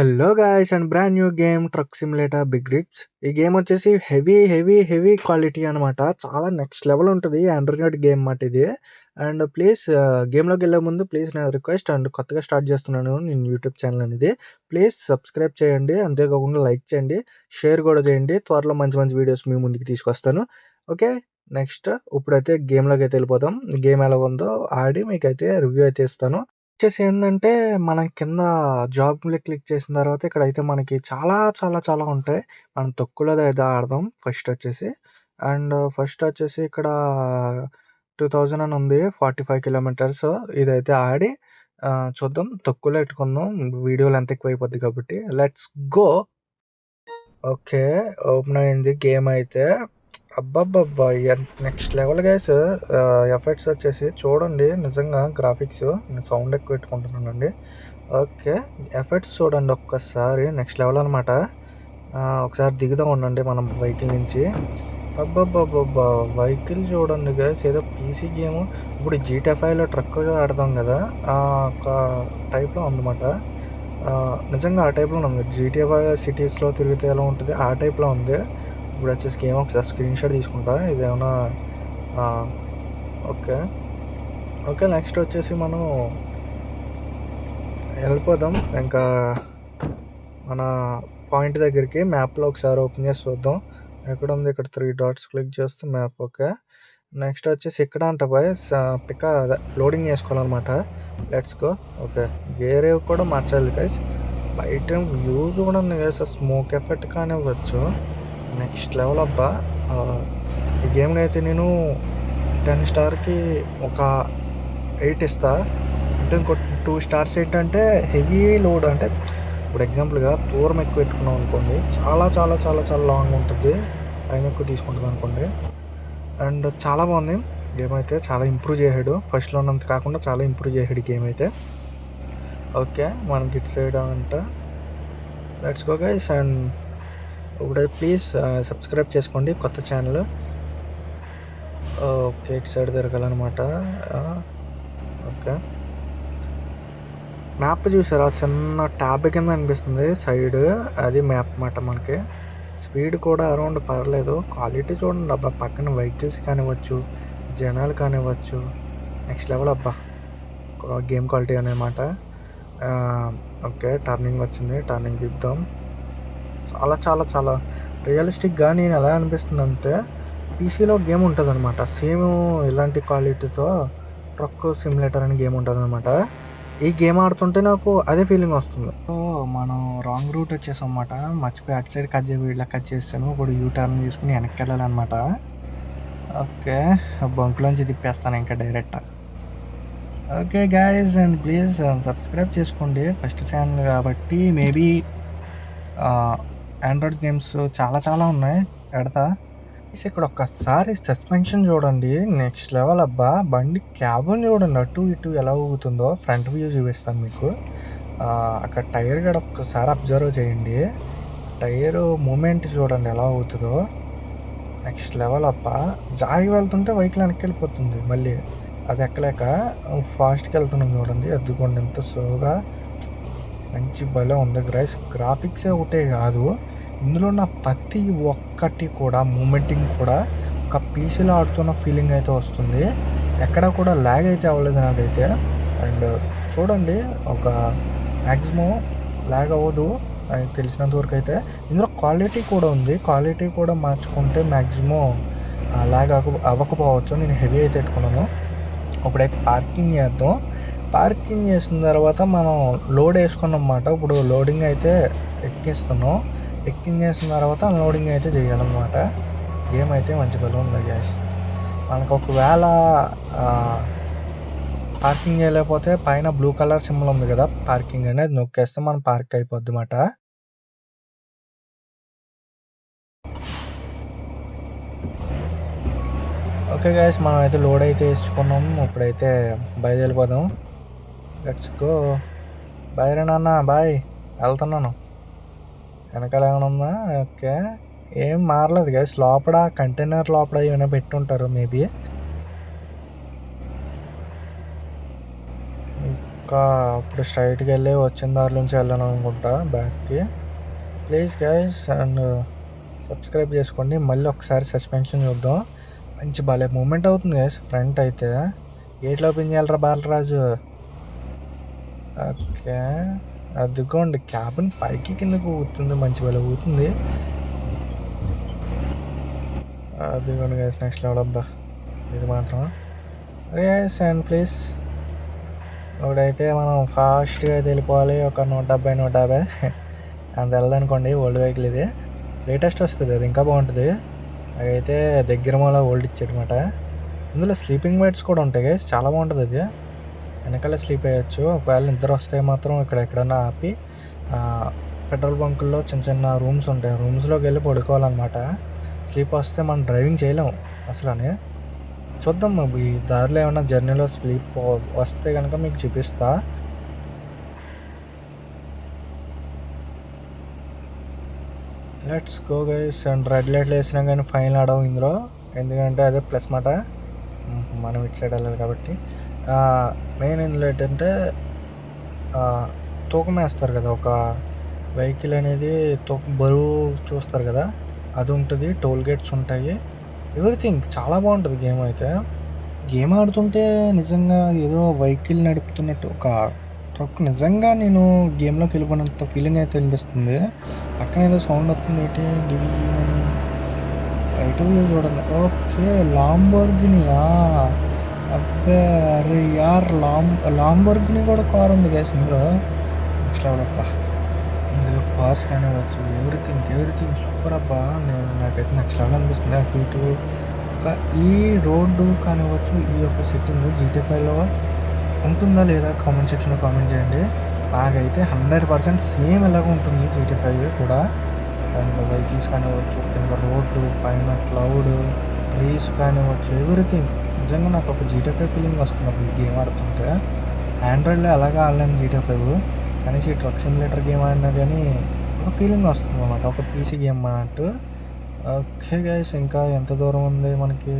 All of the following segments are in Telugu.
Hello guys and brand new game truck simulator big grips ఈ గేమ్ వచ్చేసి హెవీ హెవీ హెవీ క్వాలిటీ అనమాట చాలా నెక్స్ట్ లెవెల్ ఉంటుంది ఆండ్రాయిడ్ గేమ్ మాట ఇది. అండ్ ప్లీజ్ గేమ్లోకి వెళ్ళే ముందు ప్లీజ్ నా రిక్వెస్ట్ అండ్ కొత్తగా స్టార్ట్ చేస్తున్నాను నేను యూట్యూబ్ ఛానల్ అనేది. ప్లీజ్ సబ్స్క్రైబ్ చేయండి అంతేకాకుండా లైక్ చేయండి షేర్ కూడా చేయండి. త్వరలో మంచి మంచి వీడియోస్ మీ ముందుకు తీసుకొస్తాను. ఓకే నెక్స్ట్ ఇప్పుడైతే గేమ్లోకి అయితే వెళ్ళిపోతాం గేమ్ ఎలా ఉందో ఆడి మీకైతే రివ్యూ అయితే ఇస్తాను. వచ్చేసి ఏంటంటే మనం కింద జాబ్లో క్లిక్ చేసిన తర్వాత ఇక్కడైతే మనకి చాలా చాలా చాలా ఉంటాయి. మనం తొక్కులోది అయితే ఆడదాం ఫస్ట్ వచ్చేసి. అండ్ ఫస్ట్ వచ్చేసి ఇక్కడ టూ థౌజండ్ అని ఉంది ఫార్టీ ఫైవ్ కిలోమీటర్స్. ఇదైతే ఆడి చూద్దాం. తొక్కులో పెట్టుకుందాం. వీడియోలు ఎంత ఎక్కువ అయిపోద్ది కాబట్టి. Let's go! ఓకే ఓపెన్ అయింది గేమ్ అయితే. అబ్బబ్బబ్బా నెక్స్ట్ లెవెల్ గైస్ ఎఫెక్ట్స్ వచ్చేసి చూడండి నిజంగా గ్రాఫిక్స్ నేను సౌండ్ ఎక్కువ పెట్టుకుంటున్నానండి. ఓకే ఎఫెక్ట్స్ చూడండి ఒక్కసారి నెక్స్ట్ లెవెల్ అనమాట ఒకసారి దిగుదాం ఉండండి మనం వెహికల్ నుంచి. అబ్బబ్బబ్బబ్బా వెహికల్ చూడండి గైస్ ఏదో పీసీ గేమ్ ఇప్పుడు జీటీఎఫ్ఐలో ట్రక్ ఆడతాం కదా ఆ ఒక టైప్లో ఉందన్నమాట. నిజంగా ఆ టైప్లో ఉంది. జీటీఎఫ్ఐ సిటీస్లో తిరిగితే ఎలా ఉంటుంది? ఆ టైప్లో ఉంది. ఇప్పుడు వచ్చేసి ఏమో ఒకసారి స్క్రీన్ షాట్ తీసుకుంటా ఇదేమన్నా ఓకే ఓకే నెక్స్ట్ వచ్చేసి మనం వెళ్ళిపోదాం ఇంకా మన పాయింట్ దగ్గరికి మ్యాప్లో ఒకసారి ఓపెన్ చేసి చూద్దాం. ఎక్కడ ఉంది ఇక్కడ త్రీ డాట్స్ క్లిక్ చేస్తే మ్యాప్ ఓకే నెక్స్ట్ వచ్చేసి ఇక్కడ అంట బాయ్ పిక లోడింగ్ చేసుకోవాలన్నమాట. లెట్స్ గో ఓకే వేరే కూడా మార్చాలి గైస్ బయట వ్యూ చూడండి గైస్ స్మోక్ ఎఫెక్ట్ కానివ్వచ్చు. నెక్స్ట్ లెవెల్ అబ్బా. ఈ గేమ్కి అయితే నేను టెన్ స్టార్కి ఒక ఎయిట్ ఇస్తా. అంటే ఇంకో టూ స్టార్స్ ఏంటంటే హెవీ లోడ్ అంటే ఇప్పుడు ఎగ్జాంపుల్గా దూరం ఎక్కువ పెట్టుకున్నాం అనుకోండి చాలా చాలా చాలా చాలా లాంగ్ ఉంటుంది. టైం ఎక్కువ తీసుకుంటుంది అనుకోండి. అండ్ చాలా బాగుంది. గేమ్ అయితే చాలా ఇంప్రూవ్ చేశాడు ఫస్ట్లో ఉన్నంత కాకుండా చాలా ఇంప్రూవ్ చేసాడు గేమ్ అయితే. ఓకే మనం గిట్ చేయడం అంట లెట్స్ గో గైస్ అండ్ ఇప్పుడు ప్లీజ్ సబ్స్క్రైబ్ చేసుకోండి కొత్త ఛానల్ ఓకే ఇటు సైడ్ తిరగాలన్నమాట. Uh, ఓకే మ్యాప్ చూసారా? చిన్న ట్యాబ్ కింద అనిపిస్తుంది. సైడ్ అది మ్యాప్ మాట మనకి. స్పీడ్ కూడా అరౌండ్ పర్లేదు. క్వాలిటీ చూడండి అబ్బా. పక్కన వెహికల్స్ కానివ్వచ్చు జనాలు కానివ్వచ్చు. నెక్స్ట్ లెవెల్ అబ్బా. గేమ్ క్వాలిటీ అనమాట ఓకే టర్నింగ్ వచ్చింది. టర్నింగ్ ఇద్దాం చాలా చాలా చాలా రియలిస్టిక్గా నేను ఎలా అనిపిస్తుంది అంటే పీసీలో గేమ్ ఉంటుంది అనమాట సేమ్ ఇలాంటి క్వాలిటీతో ట్రక్ సిమ్యులేటర్ అనే గేమ్ ఉంటుంది అనమాట ఈ గేమ్ ఆడుతుంటే నాకు అదే ఫీలింగ్ వస్తుంది. సో మనం రాంగ్ రూట్ వచ్చేసాం అనమాట మర్చిపోయి అటు సైడ్ కట్ చేసి ఇలా కట్ చేసాను ఇప్పుడు యూ టర్న్ తీసుకుని వెనక్కి వెళ్ళాలన్నమాట ఓకే బంకులోంచి తిప్పేస్తాను ఇంకా direct okay guys and please subscribe చేసుకోండి. ఫస్ట్ ఛానల్ కాబట్టి మేబీ ఆండ్రాయిడ్ గేమ్స్ చాలా చాలా ఉన్నాయి. పెడతా ఇక్కడ ఒక్కసారి సస్పెన్షన్ చూడండి. నెక్స్ట్ లెవెల్ అబ్బా. బండి క్యాబన్ చూడండి. అటు ఇటు ఎలా ఊగుతుందో. ఫ్రంట్ వ్యూ చూపిస్తాను మీకు. అక్కడ టైర్ కూడా ఒక్కసారి అబ్జర్వ్ చేయండి. టైర్ మూమెంట్ చూడండి ఎలా అవుతుందో నెక్స్ట్ లెవెల్ అప్ప జాగి వెళ్తుంటే వెహికల్ వెనక్కి వెళ్ళిపోతుంది. మళ్ళీ అది ఎక్కలేక ఫాస్ట్కి వెళ్తున్నాం చూడండి. అద్దుకోండి ఎంత స్లోగా మంచి భలే ఉంది గ్రైస్ గ్రాఫిక్స్ ఒకటే కాదు ఇందులో ఉన్న ప్రతి ఒక్కటి కూడా మూమెంటింగ్ కూడా ఒక పీసీలో ఆడుతున్న ఫీలింగ్ అయితే వస్తుంది. ఎక్కడ కూడా ల్యాగ్ అయితే అవ్వలేదు నాకైతే. అండ్ చూడండి ఒక మ్యాక్సిమం ల్యాగ్ అవ్వదు నాకు తెలిసినంత వరకు అయితే. ఇందులో క్వాలిటీ కూడా ఉంది. క్వాలిటీ కూడా మార్చుకుంటే మ్యాక్సిమం ల్యాగ్ అవ్వకపోవచ్చు. నేను హెవీ అయితే పెట్టుకున్నాను. ఇప్పుడైతే పార్కింగ్ చేద్దాం. పార్కింగ్ చేసిన తర్వాత మనం లోడ్ వేసుకున్నాం అన్నమాట ఇప్పుడు లోడింగ్ అయితే ఎక్కిస్తున్నాం. ఎక్కింగ్ చేసిన తర్వాత లోడింగ్ అయితే చేయాలన్నమాట. గేమ్ అయితే మంచి బలం ఉంది గ్యాస్ మనకు ఒకవేళ పార్కింగ్ చేయలేకపోతే పైన బ్లూ కలర్ సింబల్ ఉంది కదా పార్కింగ్ అనేది నొక్కేస్తే మనం పార్క్ అయిపోద్ది అన్నమాట ఓకే గైస్ మనం అయితే లోడ్ అయితే వేసుకున్నాం. ఇప్పుడైతే బయలుదేరిపోదాం. లెట్స్ గో బాయ్ రే నాన్న బాయ్ వెళ్తున్నాను వెనకాల ఏమైనా ఉందా ఓకే ఏం మారలేదు గైస్ లోపల కంటైనర్ లోపల ఏమైనా పెట్టుంటారు మేబీ ఇంకా ఇప్పుడు స్ట్రైట్‌గా వెళ్ళి వచ్చిన దారి నుంచి వెళ్ళాను అనుకుంటా బ్యాక్‌కి. ప్లీజ్ గైస్ అండ్ సబ్స్క్రైబ్ చేసుకోండి. మళ్ళీ ఒకసారి సస్పెన్షన్ చూద్దాం. మంచి భలే మూమెంట్ అవుతుంది గైస్ ఫ్రంట్ అయితే. గేట్లో ఓపెన్ చేయాలిరా బాలరాజు. ఓకే. అదిగోండి క్యాబిన్ పైకి కిందకి ఊగుతుంది. మంచి భలే ఊతుంది అదిగోండి గైస్ నెక్స్ట్ లెవెల్ అబ్బా! ఇది మాత్రం. గైస్ అండ్ ప్లీజ్ ఇప్పుడైతే మనం ఫాస్ట్‌గా అయితే వెళ్ళిపోవాలి. ఒక 170, 150 అంత వెళ్ళదనుకోండి ఓల్డ్ వెహికల్ ఇది. లేటెస్ట్ వస్తుంది అది ఇంకా బాగుంటుంది అదైతే దగ్గర మూల ఓల్డ్ ఇచ్చాడనమాట. ఇందులో స్లీపింగ్ బెడ్స్ కూడా ఉంటాయి గైస్ చాలా బాగుంటుంది అది. వెనకాల స్లీప్ అయ్యొచ్చు. ఒకవేళ నిద్ర వస్తే మాత్రం ఇక్కడ ఎక్కడన్నా ఆపి పెట్రోల్ బంకుల్లో చిన్న చిన్న రూమ్స్ ఉంటాయి. రూమ్స్‌లోకి వెళ్ళి పడుకోవాలన్నమాట. స్లీప్ వస్తే మనం డ్రైవింగ్ చేయలేము అసలనే చూద్దాం ఈ దారిలో ఏమన్నా జర్నీలో స్లీప్ వస్తే కనుక మీకు చూపిస్తా. Let's go guys and red లైట్‌లు వేసినా కానీ ఫైన్ ఆడవు ఇందులో. ఎందుకంటే అదే ప్లస్ మాట. మనం ఇటు సైడ్ వెళ్ళాలి కాబట్టి. మెయిన్ ఇందులో ఏంటంటే తూకం వేస్తారు కదా! ఒక వెహికల్ అనేది తూకం బరువు చూస్తారు కదా! అది ఉంటుంది టోల్ గేట్స్ ఉంటాయి. ఎవ్రీథింగ్ చాలా బాగుంటుంది గేమ్ అయితే. గేమ్ ఆడుతుంటే నిజంగా ఏదో వెహికల్ నడుపుతున్నట్టు ఒక ట్రక్ నిజంగా నేను గేమ్‌లోకి వెళ్ళిపోయినంత ఫీలింగ్ అయితే అనిపిస్తుంది. పక్కన ఏదో సౌండ్ వస్తుంది ఏంటి గియ్యమని. రైట్ చూడండి. ఓకే. లాంబోర్గినియా? అబ్బా! అరే యార్ లాంబ్ లాంబర్గ్ని కూడా కార్ ఉంది గైస్ ఇందులో. నెక్స్ట్ లెవెల్ అబ్బా! ఇందులో కార్స్ కానివ్వచ్చు ఎవ్రీథింగ్, ఎవ్రీథింగ్ సూపర్ అబ్బా! నేను నాకైతే నెక్స్ట్ లెవెల్ అనిపిస్తుంది. అటు ఇటు ఒక ఈ రోడ్డు కానివ్వచ్చు ఈ యొక్క సెట్టింగ్ జీటీ ఫైవ్‌లో ఉంటుందా లేదా కామెంట్ సెక్షన్‌లో కామెంట్ చేయండి. నాకైతే 100% సేమ్ ఇలాగే ఉంటుంది జీటీ ఫైవ్ కూడా. అండ్ వెహికల్స్ కానివ్వచ్చు, కింద రోడ్డు, పైన క్లౌడ్, ట్రీస్ కానివ్వచ్చు ఎవ్రీథింగ్. నిజంగా నాకు ఒక జీటీ ఫైవ్ ఫీలింగ్ వస్తుంది అప్పుడు ఈ గేమ్ ఆడుతుంటే. ఆండ్రాయిడ్‌లో ఎలాగా ఆడలేను జీటీ ఫైవ్. కనీసం ఈ ట్రక్ సిమ్యులేటర్ గేమ్ ఆడినా కానీ ఒక ఫీలింగ్ వస్తుందన్నమాట. ఒక పీసీ గేమ్ అన్నట్టు. ఓకే గైస్ ఇంకా ఎంత దూరం ఉంది మనకి?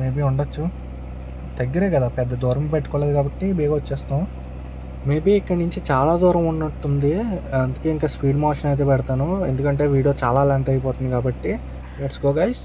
మేబీ ఉండొచ్చు. దగ్గరే కదా! పెద్ద దూరం పెట్టుకోలేదు కాబట్టి బేగా వచ్చేస్తాం. మేబీ ఇక్కడి నుంచి చాలా దూరం ఉన్నట్టుంది. అందుకే ఇంకా స్పీడ్ మోషన్ అయితే పెడతాను. ఎందుకంటే వీడియో చాలా లెంత్ అయిపోతుంది కాబట్టి. Let's go guys.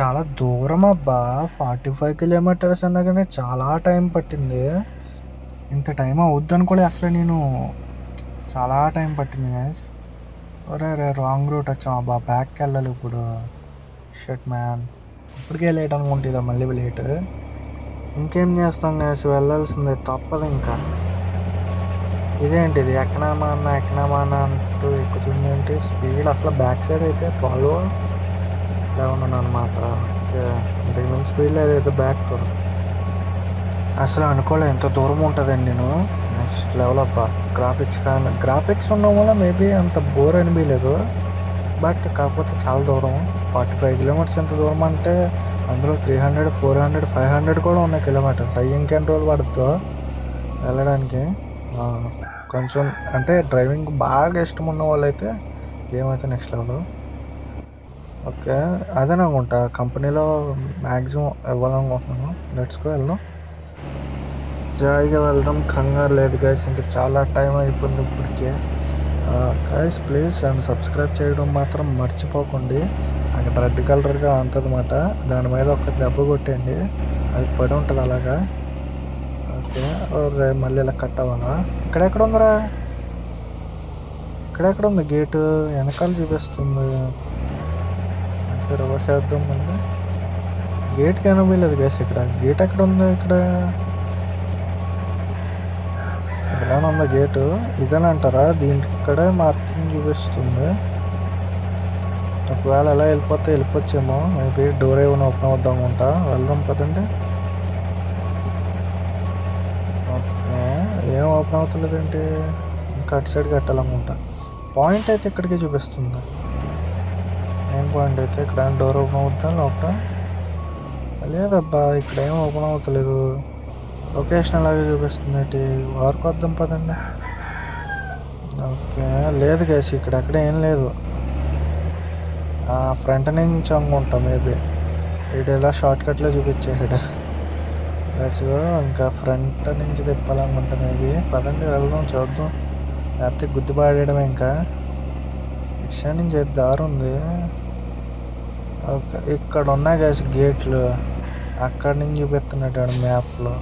చాలా దూరం అబ్బా! 45 కిలోమీటర్స్ అన్నా కానీ చాలా టైం పట్టింది. ఇంత టైం అవుద్దనుకోలే అసలు నేను. చాలా టైం పట్టింది గైస్. ఒరేరే! రాంగ్ రూట్ వచ్చాం అబ్బా! బ్యాక్కి వెళ్ళాలి ఇప్పుడు. Shut man. ఇప్పటికే లేట్ అనుకుంటుందా మళ్ళీ లేట్. ఇంకేం చేస్తాం గైస్ వెళ్ళాల్సిందే తప్పదింకా. ఇదేంటిది ఎక్కనామా అన్న ఎక్కనామా అన్న అంటూ ఎక్కుతుంది ఏంటి స్పీడ్ అసలు బ్యాక్ సైడ్ అయితే 12 లెవెన్ అనమాట. ఓకే. ఇంతకు మించి స్పీడ్ ఏదో బ్యాక్. అసలు అనుకోలే ఎంత దూరం ఉంటుందండి నేను. నెక్స్ట్ లెవెల్ అబ్బా! గ్రాఫిక్స్ కానీ గ్రాఫిక్స్ ఉండడం వల్ల మేబీ అంత బోర్ అనిపించలేదు బట్ కాకపోతే చాలా దూరం. 45 కిలోమీటర్స్ ఎంత దూరం అంటే అందులో 300, 400, 500 కూడా ఉన్నాయి కిలోమీటర్స్. అవి ఇంకెన్ని రోజులు పడుతుందో వెళ్ళడానికి కొంచెం అంటే డ్రైవింగ్ బాగా ఇష్టం ఉన్న వాళ్ళైతే గేమ్ అయితే నెక్స్ట్ లెవెల్ ఓకే. అదేననుకుంటా కంపెనీలో మ్యాక్సిమం ఇవ్వాలనుకుంటున్నాను లెట్స్కో వెళ్దాం. జాయిగా వెళ్దాం. కంగారు లేదు గైస్ ఇంకా చాలా టైం అయిపోయింది ఇప్పటికే. గైస్ ప్లీజ్ అండ్ సబ్స్క్రైబ్ చేయడం మాత్రం మర్చిపోకండి. అక్కడ రెడ్ కలర్గా ఉంటుందన్నమాట. దాని మీద ఒక దెబ్బ కొట్టండి. అది పడి ఉంటుంది అలాగా. ఓకే. మళ్ళీ ఇలా కట్ అవ్వాలా? ఇక్కడెక్కడ ఉందిరా? ఇక్కడెక్కడ ఉంది? గేటు? వెనకాల చూపిస్తుంది. అంటే రివర్స్ వేద్దాం గేట్ కనబడలేదు గ్యాస్ ఇక్కడ. గేట్ ఎక్కడ ఉంది ఇక్కడ? ఇక్కడ ఉందా గేటు? ఇదేనంటారా దీని ఇక్కడే మార్కింగ్ చూపిస్తుంది. ఒకవేళ ఎలా వెళ్ళిపోతే వెళ్ళిపోవచ్చేమో మేబీ డోర్ ఏమైనా ఓపెన్ అవుద్దాం అనుకుంటా. వెళ్దాం కదండి ఓకే. ఏం ఓపెన్ అవుతలేదేంటి ఇంకా అటు సైడ్ కట్టాలనుకుంటా పాయింట్ అయితే ఇక్కడికే చూపిస్తుంది. ఏం పాయింట్ అయితే ఇక్కడ డోర్ ఓపెన్ అవుతుందా లోపల? లేదబ్బా ఇక్కడ ఏం ఓపెన్ అవుతలేదు. లొకేషన్ అలాగే చూపిస్తుంది ఏంటి వర్క్ వద్దాం పదండి. ఓకే లేదు కేసు ఇక్కడ అక్కడ ఏం లేదు. ఫ్రంట్ నుంచి అనుకుంటా మేబీ ఇటు ఇలా షార్ట్ కట్లో చూపించాడు. దట్స్ ఇంకా ఫ్రంట్ నుంచి తిప్పాలనుకుంటా మేబీ పదండి వెళ్దాం చూద్దాం. లేకపోతే గుర్తుపాడేయడం ఇంకా. ఇటు నుంచి దారి ఉంది. ఓకే ఇక్కడ ఉన్నాయి కదా గేట్లు. అక్కడి నుంచి చూపిస్తున్నాడు మ్యాప్లో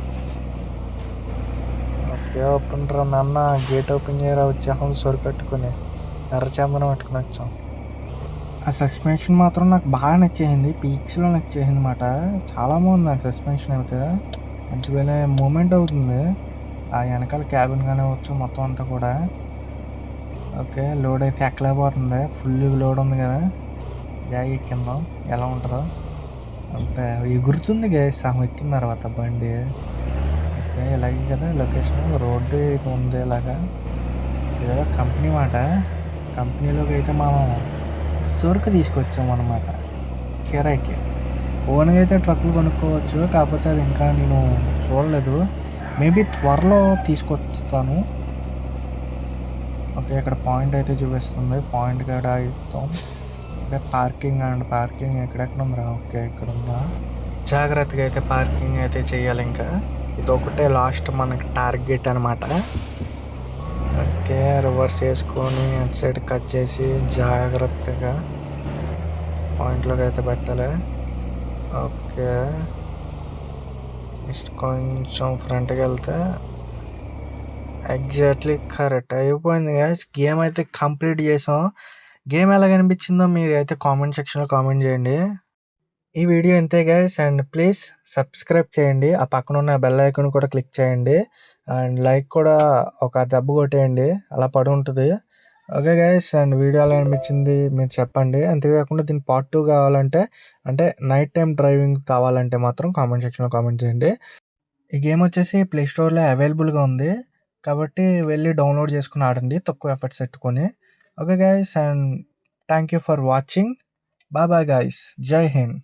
ఓకే ఓపెన్ రా నాన్న. గేట్ ఓపెన్ చేయరా వచ్చాం సొరి కట్టుకుని. ఎర్రచందనం పెట్టుకుని వచ్చాం. ఆ సస్పెన్షన్ మాత్రం నాకు బాగా నచ్చేసింది. పీక్స్లో నచ్చేసింది అనమాట చాలా బాగుంది నాకు సస్పెన్షన్ అయితే. మంచి వేలే మూమెంట్ అవుతుంది. ఆ వెనకాల క్యాబిన్ కానీ వచ్చు మొత్తం అంతా కూడా. ఓకే లోడ్ అయితే ఎక్కలేకపోతుంది. ఫుల్ లోడ్ ఉంది కదా. జాయి ఎక్కిందాం ఎలా ఉంటుందో. అంటే ఎగురుతుంది గైస్ సగం ఎక్కిన తర్వాత బండి. ఓకే ఇలాగే కదా లొకేషన్ రోడ్డు ఇది ఉంది ఇలాగా. ఇదేదో కంపెనీ మాట. కంపెనీలోకి అయితే మనం సరుకు తీసుకొచ్చాం అనమాట కిరాయికి. ఓన్గా అయితే ట్రక్కులు కొనుక్కోవచ్చు కాకపోతే అది ఇంకా నేను చూడలేదు. మేబీ త్వరలో తీసుకొస్తాను. ఓకే ఇక్కడ పాయింట్ అయితే చూపిస్తుంది. పాయింట్ కాడ ఇస్తాం అంటే పార్కింగ్ అండ్ పార్కింగ్ ఎక్కడెక్కడ ఉందా ఓకే ఇక్కడ ఉందా జాగ్రత్తగా అయితే పార్కింగ్ అయితే చేయాలి ఇంకా. ఇది ఒకటే లాస్ట్ మనకి టార్గెట్ అనమాట ఓకే రివర్స్ వేసుకొని అటు సైడ్ కట్ చేసి జాగ్రత్తగా పాయింట్లోకి అయితే పెట్టాలి. ఓకే. నెక్స్ట్ కొంచెం ఫ్రంట్కి వెళ్తే ఎగ్జాక్ట్లీ కరెక్ట్ అయిపోయింది గాయస్ గేమ్ అయితే కంప్లీట్ చేసాం. గేమ్ ఎలా కనిపించిందో మీరు అయితే కామెంట్ సెక్షన్లో కామెంట్ చేయండి. ఈ వీడియో ఇంతే గైస్ అండ్ ప్లీజ్ సబ్స్క్రైబ్ చేయండి. ఆ పక్కన ఉన్న బెల్ ఐకాన్ కూడా క్లిక్ చేయండి. అండ్ లైక్ కూడా ఒక దెబ్బ కొట్టేయండి. అలా పడి ఉంటుంది. ఓకే గైస్ అండ్ వీడియో ఎలా అనిపించింది మీరు చెప్పండి. అంతేకాకుండా దీని పార్ట్ టూ కావాలంటే అంటే నైట్ టైం డ్రైవింగ్ కావాలంటే మాత్రం కామెంట్ సెక్షన్లో కామెంట్ చేయండి. ఈ గేమ్ వచ్చేసి ప్లే స్టోర్లో అవైలబుల్గా ఉంది. కాబట్టి వెళ్ళి డౌన్లోడ్ చేసుకుని ఆడండి. తక్కువ ఎఫర్ట్స్ పెట్టుకొని. Okay, guys, and thank you for watching. Bye bye, guys. Jai Hind.